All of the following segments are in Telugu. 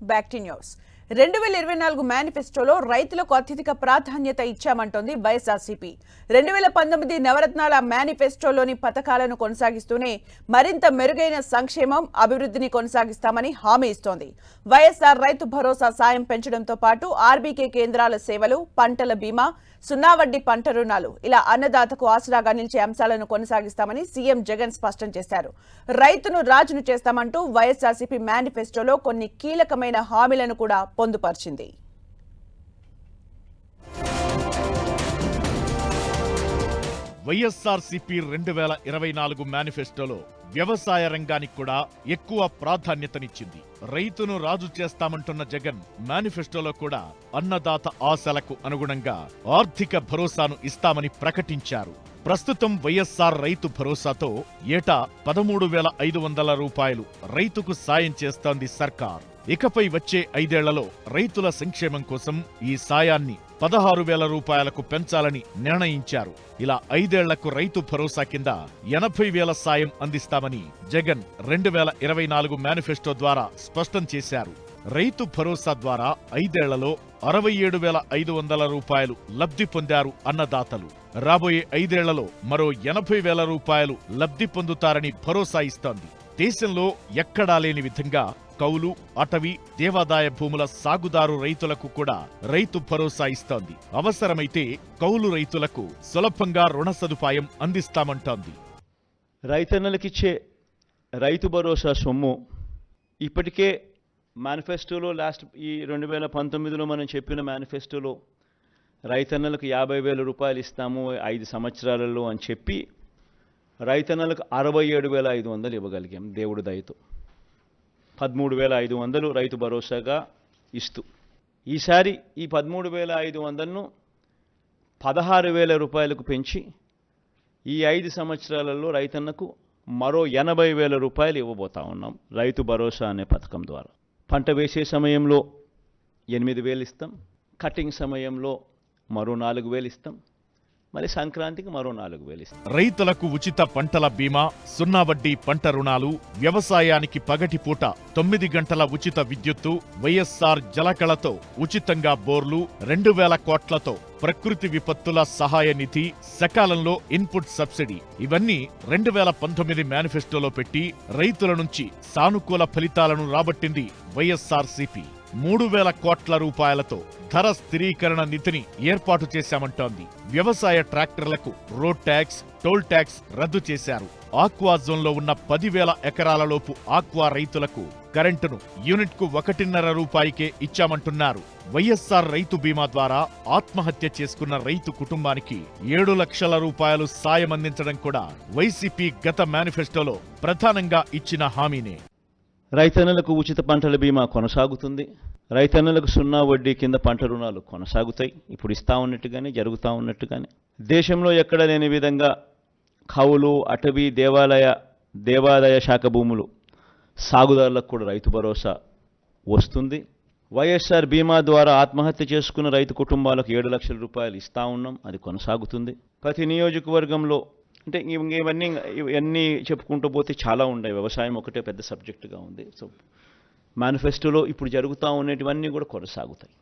back to news. రెండు వేల ఇరవై నాలుగు మేనిఫెస్టోలో రైతులకు అత్యధిక ప్రాధాన్యత ఇచ్చామంటోంది వైఎస్ఆర్సీపీ. రెండు వేల పంతొమ్మిది నవరత్నాల మేనిఫెస్టోలోని పథకాలను కొనసాగిస్తూనే మరింత మెరుగైన సంక్షేమం అభివృద్ధిని కొనసాగిస్తామని హామీ ఇస్తోంది. వైఎస్ఆర్ రైతు భరోసా సాయం పెంచడంతో పాటు ఆర్బీకే కేంద్రాల సేవలు పంటల బీమా సున్నా వడ్డీ పంట రుణాలు ఇలా అన్నదాతకు ఆసరాగా నిలిచే అంశాలను కొనసాగిస్తామని సీఎం జగన్ స్పష్టం చేశారు. రైతును రాజును చేస్తామంటూ వైఎస్ఆర్సీపీ మేనిఫెస్టోలో కొన్ని కీలకమైన హామీలను కూడా పొందుపరిచింది. వైఎస్ఆర్సీపీ రెండు వేల ఇరవై నాలుగు మేనిఫెస్టోలో వ్యవసాయ రంగానికి కూడా ఎక్కువ ప్రాధాన్యతనిచ్చింది. రైతును రాజు చేస్తామంటున్న జగన్ మేనిఫెస్టోలో కూడా అన్నదాత ఆశలకు అనుగుణంగా ఆర్థిక భరోసాను ఇస్తామని ప్రకటించారు. ప్రస్తుతం వైఎస్ఆర్ రైతు భరోసాతో ఏటా పదమూడు వేల ఐదు వందల రూపాయలు రైతుకు సాయం చేస్తోంది సర్కార్. ఇకపై వచ్చే ఐదేళ్ళలో రైతుల సంక్షేమం కోసం ఈ సాయాన్ని పదహారు వేల రూపాయలకు పెంచాలని నిర్ణయించారు. ఇలా ఐదేళ్ళకు రైతు భరోసా కింద ఎనభై వేల సాయం అందిస్తామని జగన్ రెండు వేల ఇరవై నాలుగు మేనిఫెస్టో ద్వారా స్పష్టం చేశారు. రైతు భరోసా ద్వారా ఐదేళ్ళలో అరవై ఏడు వేల ఐదు వందల రూపాయలు లబ్ధి పొందారు అన్నదాతలు. రాబోయే ఐదేళ్ళలో మరో ఎనభై వేల రూపాయలు లబ్ధి పొందుతారని భరోసా ఇస్తోంది. దేశంలో ఎక్కడా లేని విధంగా కౌలు అటవీ దేవాదాయ భూముల సాగుదారు రైతులకు కూడా రైతు భరోసా ఇస్తోంది. అవసరమైతే కౌలు రైతులకు సులభంగా రుణ సదుపాయం అందిస్తామంటోంది. రైతన్నలకిచ్చే రైతు భరోసా సొమ్ము ఇప్పటికే మేనిఫెస్టోలో లాస్ట్ ఈ రెండు వేల పంతొమ్మిదిలో మనం చెప్పిన మేనిఫెస్టోలో రైతన్నలకు యాభై వేల రూపాయలు ఇస్తాము ఐదు సంవత్సరాలలో అని చెప్పి రైతన్నలకు అరవై ఏడు వేల ఐదు వందలు ఇవ్వగలిగాం దేవుడు దయతో. పదమూడు వేల ఐదు వందలు రైతు భరోసాగా ఇస్తూ. ఈసారి ఈ పదమూడు వేల ఐదు వందలను పదహారు వేల రూపాయలకు పెంచి ఈ ఐదు సంవత్సరాలలో రైతన్నకు మరో ఎనభై వేల రూపాయలు ఇవ్వబోతా ఉన్నాం రైతు భరోసా అనే పథకం ద్వారా. పంట వేసే సమయంలో ఎనిమిది వేలు ఇస్తాం. కటింగ్ సమయంలో మరో నాలుగు వేలు ఇస్తాం. మరి సంక్రాంతికి మరో నాలుగు వేలు రైతులకు ఉచిత పంటల బీమా సున్నా వడ్డీ పంట రుణాలు వ్యవసాయానికి పగటిపూట తొమ్మిది గంటల ఉచిత విద్యుత్తు వైఎస్ఆర్ జలకళతో ఉచితంగా బోర్లు రెండు వేల కోట్లతో ప్రకృతి విపత్తుల సహాయ నిధి సకాలంలో ఇన్పుట్ సబ్సిడీ. ఇవన్నీ రెండు వేల పంతొమ్మిది మేనిఫెస్టోలో పెట్టి రైతుల నుంచి సానుకూల ఫలితాలను రాబట్టింది వైఎస్ఆర్ సిపి మూడు వేల కోట్ల రూపాయలతో ధర స్థిరీకరణ నిధిని ఏర్పాటు చేశామంటోంది. వ్యవసాయ ట్రాక్టర్లకు రోడ్ ట్యాక్స్ టోల్ ట్యాక్స్ రద్దు చేశారు. ఆక్వా జోన్లో ఉన్న పదివేల ఎకరాలలోపు ఆక్వా రైతులకు కరెంటును యూనిట్కు ఒకటిన్నర రూపాయికే ఇచ్చామంటున్నారు. వైఎస్ఆర్ రైతు బీమా ద్వారా ఆత్మహత్య చేసుకున్న రైతు కుటుంబానికి ఏడు లక్షల రూపాయలు సాయం అందించడం కూడా వైసీపీ గత మేనిఫెస్టోలో ప్రధానంగా ఇచ్చిన హామీనే. రైతన్నలకు ఉచిత పంటల బీమా కొనసాగుతుంది. రైతన్నలకు సున్నా వడ్డీ కింద పంట రుణాలు కొనసాగుతాయి. ఇప్పుడు ఇస్తా ఉన్నట్టుగానే జరుగుతూ ఉన్నట్టుగానే. దేశంలో ఎక్కడ లేని విధంగా కవులు అటవీ దేవాలయ దేవాదాయ శాఖ భూములు సాగుదారులకు కూడా రైతు భరోసా వస్తుంది. వైఎస్ఆర్ బీమా ద్వారా ఆత్మహత్య చేసుకున్న రైతు కుటుంబాలకు ఏడు లక్షల రూపాయలు ఇస్తా ఉన్నాం. అది కొనసాగుతుంది. ప్రతి నియోజకవర్గంలో అంటే ఇవన్నీ ఇవన్నీ చెప్పుకుంటూ పోతే చాలా ఉన్నాయి వ్యవసాయం ఒకటే పెద్ద సబ్జెక్టుగా ఉంది. సో మేనిఫెస్టోలో ఇప్పుడు జరుగుతూ ఉండేటివన్నీ కూడా కొనసాగుతాయి.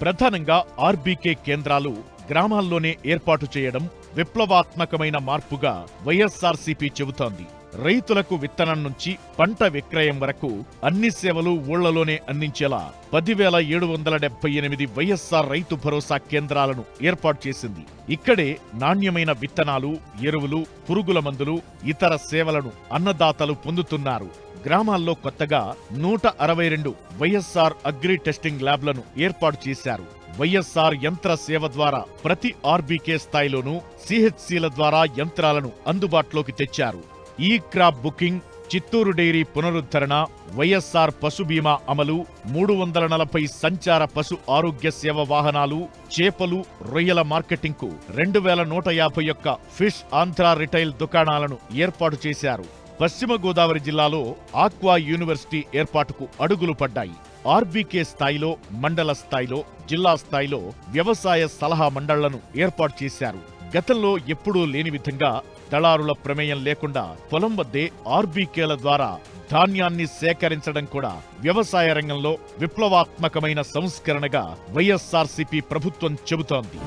ప్రధానంగా ఆర్బీకే కేంద్రాలు గ్రామాల్లోనే ఏర్పాటు చేయడం విప్లవాత్మకమైన మార్పుగా వైఎస్ఆర్సీపీ చెబుతోంది. రైతులకు విత్తనం నుంచి పంట విక్రయం వరకు అన్ని సేవలు ఊళ్ళలోనే అందించేలా పదివేల ఏడు వందల డెబ్బై ఎనిమిది వైఎస్ఆర్ రైతు భరోసా కేంద్రాలను ఏర్పాటు చేసింది. ఇక్కడే నాణ్యమైన విత్తనాలు ఎరువులు పురుగుల మందులు ఇతర సేవలను అన్నదాతలు పొందుతున్నారు. గ్రామాల్లో కొత్తగా నూట అరవై రెండు వైఎస్ఆర్ అగ్రి టెస్టింగ్ ల్యాబ్లను ఏర్పాటు చేశారు. వైఎస్ఆర్ యంత్ర సేవ ద్వారా ప్రతి ఆర్బీకే స్థాయిలోనూ సిహెచ్సిల ద్వారా యంత్రాలను అందుబాటులోకి తెచ్చారు. ఈ క్రాప్ బుకింగ్ చిత్తూరు డైరీ పునరుద్ధరణ వైఎస్ఆర్ పశు బీమా అమలు మూడు వందల నలభై సంచార పశు ఆరోగ్య సేవ వాహనాలు చేపలు రొయ్యల మార్కెటింగ్కు రెండు వేల నూట యాభై ఒక్క ఫిష్ ఆంధ్ర రిటైల్ దుకాణాలను ఏర్పాటు చేశారు. పశ్చిమ గోదావరి జిల్లాలో ఆక్వా యూనివర్సిటీ ఏర్పాటుకు అడుగులు పడ్డాయి. ఆర్బీకే స్థాయిలో మండల స్థాయిలో జిల్లా స్థాయిలో వ్యవసాయ సలహా మండళ్ళను ఏర్పాటు చేశారు. గతంలో ఎప్పుడూ లేని విధంగా దళారుల ప్రమేయం లేకుండా పొలం వద్దే ఆర్బీకేల ద్వారా ధాన్యాన్ని సేకరించడం కూడా వ్యవసాయ రంగంలో విప్లవాత్మకమైన సంస్కరణగా వైఎస్ఆర్సీపీ ప్రభుత్వం చెబుతోంది.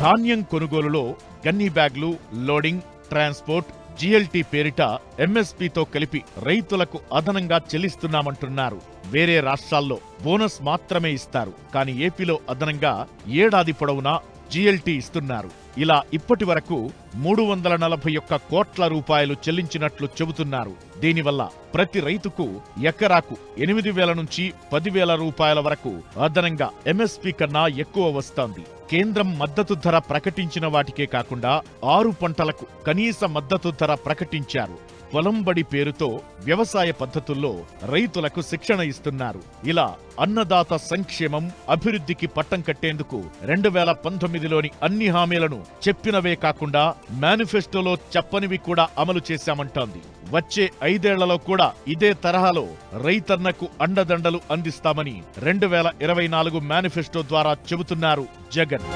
ధాన్యం కొనుగోలులో గన్నీ బ్యాగ్లు లోడింగ్ ట్రాన్స్పోర్ట్ జిఎల్టీ పేరిట ఎంఎస్పీతో కలిపి రైతులకు అదనంగా చెల్లిస్తున్నామంటున్నారు. వేరే రాష్ట్రాల్లో బోనస్ మాత్రమే ఇస్తారు. కానీ ఏపీలో అదనంగా ఏడాది పొడవునా జిఎల్టీ ఇస్తున్నారు. ఇలా ఇప్పటి వరకు మూడు వందల నలభై ఒక్క కోట్ల రూపాయలు చెల్లించినట్లు చెబుతున్నారు. దీనివల్ల ప్రతి రైతుకు ఎకరాకు ఎనిమిది వేల నుంచి పదివేల రూపాయల వరకు అదనంగా ఎంఎస్పీ కన్నా ఎక్కువ వస్తోంది. కేంద్రం మద్దతు ధర ప్రకటించిన వాటికే కాకుండా ఆరు పంటలకు కనీస మద్దతు ధర ప్రకటించారు. పొలంబడి పేరుతో వ్యవసాయ పద్ధతుల్లో రైతులకు శిక్షణ ఇస్తున్నారు. ఇలా అన్నదాత సంక్షేమం అభివృద్ధికి పట్టం కట్టేందుకు రెండు వేల పంతొమ్మిదిలోని అన్ని హామీలను చెప్పినవే కాకుండా మేనిఫెస్టోలో చెప్పనివి కూడా అమలు చేశామంటోంది. వచ్చే ఐదేళ్ళలో కూడా ఇదే తరహాలో రైతన్నకు అండదండలు అందిస్తామని రెండు వేల ఇరవై నాలుగు మేనిఫెస్టో ద్వారా చెబుతున్నారు జగన్.